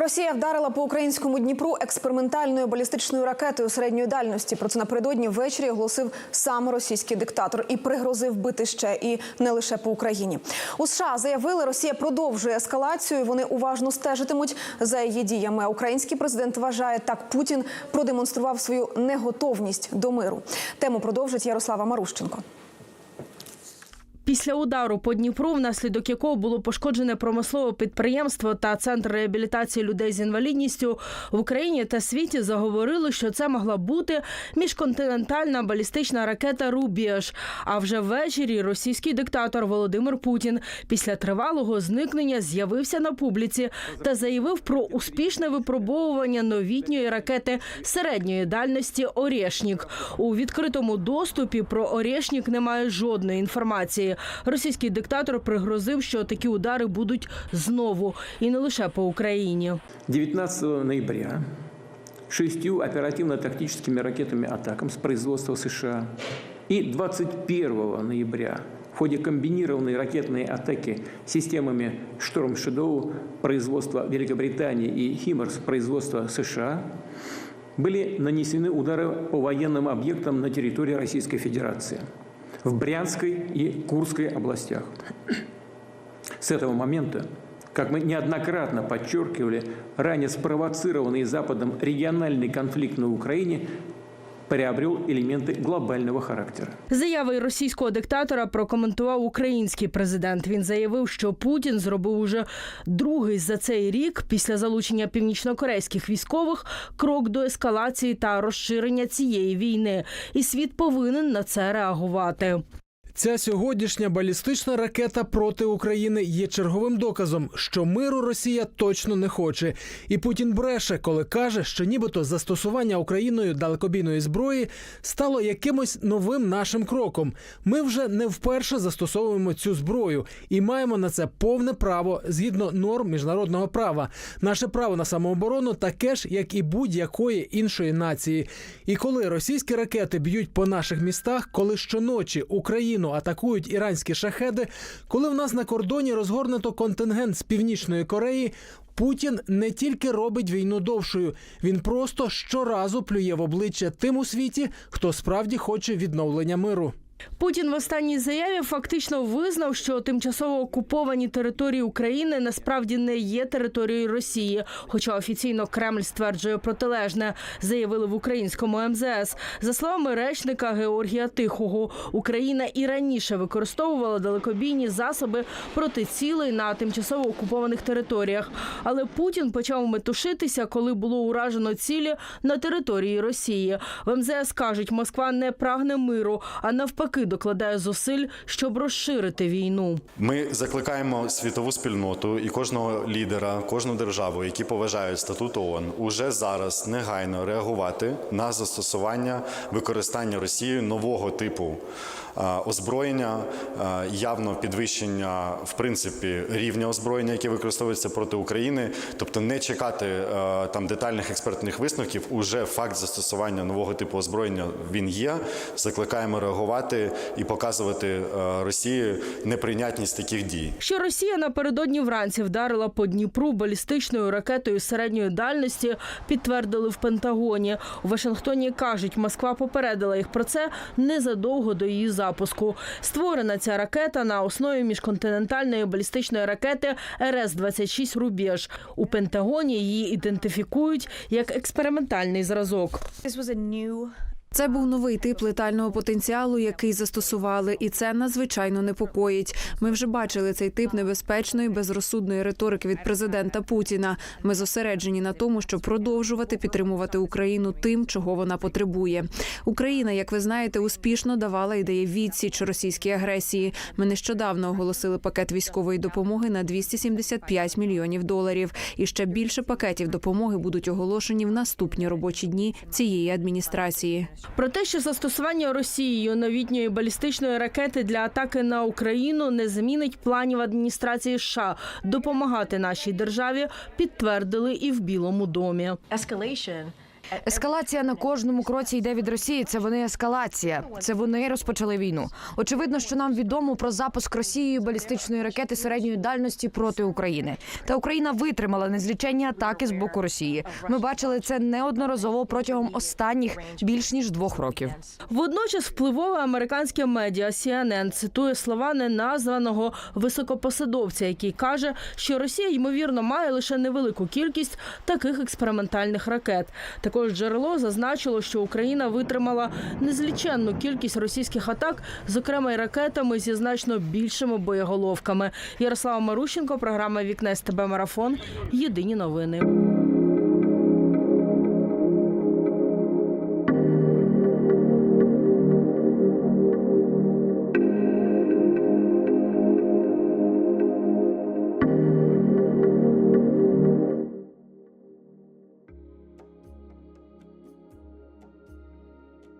Росія вдарила по українському Дніпру експериментальною балістичною ракетою середньої дальності. Про це напередодні ввечері оголосив сам російський диктатор і пригрозив бити ще і не лише по Україні. У США заявили, Росія продовжує ескалацію. Вони уважно стежитимуть за її діями. Український президент вважає, так Путін продемонстрував свою неготовність до миру. Тему продовжить Ярослава Марущенко. Після удару по Дніпру, внаслідок якого було пошкоджене промислове підприємство та центр реабілітації людей з інвалідністю в Україні та світі заговорили, що це могла бути міжконтинентальна балістична ракета Рубіж. А вже ввечері російський диктатор Володимир Путін після тривалого зникнення з'явився на публіці та заявив про успішне випробовування новітньої ракети середньої дальності Орєшнік. У відкритому доступі про Орєшнік немає жодної інформації. Російський диктатор пригрозив, що такі удари будуть знову і не лише по Україні. 19 ноября шестью оперативно-тактическими ракетами атакам с производства США и 21 ноября в ходе комбинированной ракетной атаки системами «Шторм Шедоу» производства Великобритании и «Химмерс» производства США были нанесены удары по военным объектам на территории Российской Федерации в Брянской и Курской областях. С этого момента, как мы неоднократно подчеркивали, ранее спровоцированный Западом региональный конфликт на Украине приобрел элементы глобального характера. Заяви російського диктатора прокоментував український президент. Він заявив, що Путін зробив уже другий за цей рік після залучення північнокорейських військових крок до ескалації та розширення цієї війни, і світ повинен на це реагувати. Ця сьогоднішня балістична ракета проти України є черговим доказом, що миру Росія точно не хоче. І Путін бреше, коли каже, що нібито застосування Україною далекобійної зброї стало якимось новим нашим кроком. Ми вже не вперше застосовуємо цю зброю і маємо на це повне право згідно норм міжнародного права. Наше право на самооборону таке ж, як і будь-якої іншої нації. І коли російські ракети б'ють по наших містах, коли щоночі Україну атакують іранські шахеди, коли в нас на кордоні розгорнуто контингент з північної Кореї. Путін не тільки робить війну довшою, він просто щоразу плює в обличчя тим у світі, хто справді хоче відновлення миру. Путін в останній заяві фактично визнав, що тимчасово окуповані території України насправді не є територією Росії. Хоча офіційно Кремль стверджує протилежне, заявили в українському МЗС. За словами речника Георгія Тихого, Україна і раніше використовувала далекобійні засоби проти цілей на тимчасово окупованих територіях. Але Путін почав метушитися, коли було уражено цілі на території Росії. В МЗС кажуть, Москва не прагне миру, а навпаки докладає зусиль, щоб розширити війну. Ми закликаємо світову спільноту і кожного лідера, кожну державу, які поважають статут ООН, уже зараз негайно реагувати на застосування використання Росією нового типу озброєння, явно підвищення в принципі рівня озброєння, яке використовується проти України, тобто не чекати там детальних експертних висновків. Уже факт застосування нового типу озброєння він є. Закликаємо реагувати і показувати а, Росії неприйнятність таких дій. Що Росія напередодні вранці вдарила по Дніпру балістичною ракетою середньої дальності, підтвердили в Пентагоні. У Вашингтоні кажуть, Москва попередила їх про це незадовго до її запуску. Створена ця ракета на основі міжконтинентальної балістичної ракети РС-26 «Рубіж». У Пентагоні її ідентифікують як експериментальний зразок. Це був новий тип летального потенціалу, який застосували, і це надзвичайно непокоїть. Ми вже бачили цей тип небезпечної безрозсудної риторики від президента Путіна. Ми зосереджені на тому, щоб продовжувати підтримувати Україну тим, чого вона потребує. Україна, як ви знаєте, успішно давала і дає відсіч російській агресії. Ми нещодавно оголосили пакет військової допомоги на 275 мільйонів доларів. І ще більше пакетів допомоги будуть оголошені в наступні робочі дні цієї адміністрації. Про те, що застосування Росією новітньої балістичної ракети для атаки на Україну не змінить планів адміністрації США допомагати нашій державі, підтвердили і в Білому домі. Ескалація на кожному кроці йде від Росії. Це вони ескалація. Це вони розпочали війну. Очевидно, що нам відомо про запуск Росією балістичної ракети середньої дальності проти України. Та Україна витримала незліченні атаки з боку Росії. Ми бачили це неодноразово протягом останніх більш ніж двох років. Водночас впливове американське медіа CNN цитує слова неназваного високопосадовця, який каже, що Росія ймовірно має лише невелику кількість таких експериментальних ракет. Також джерело зазначило, що Україна витримала незліченну кількість російських атак, зокрема й ракетами зі значно більшими боєголовками. Ярослава Марущенко, програма Вікне СТБ Марафон. Єдині новини.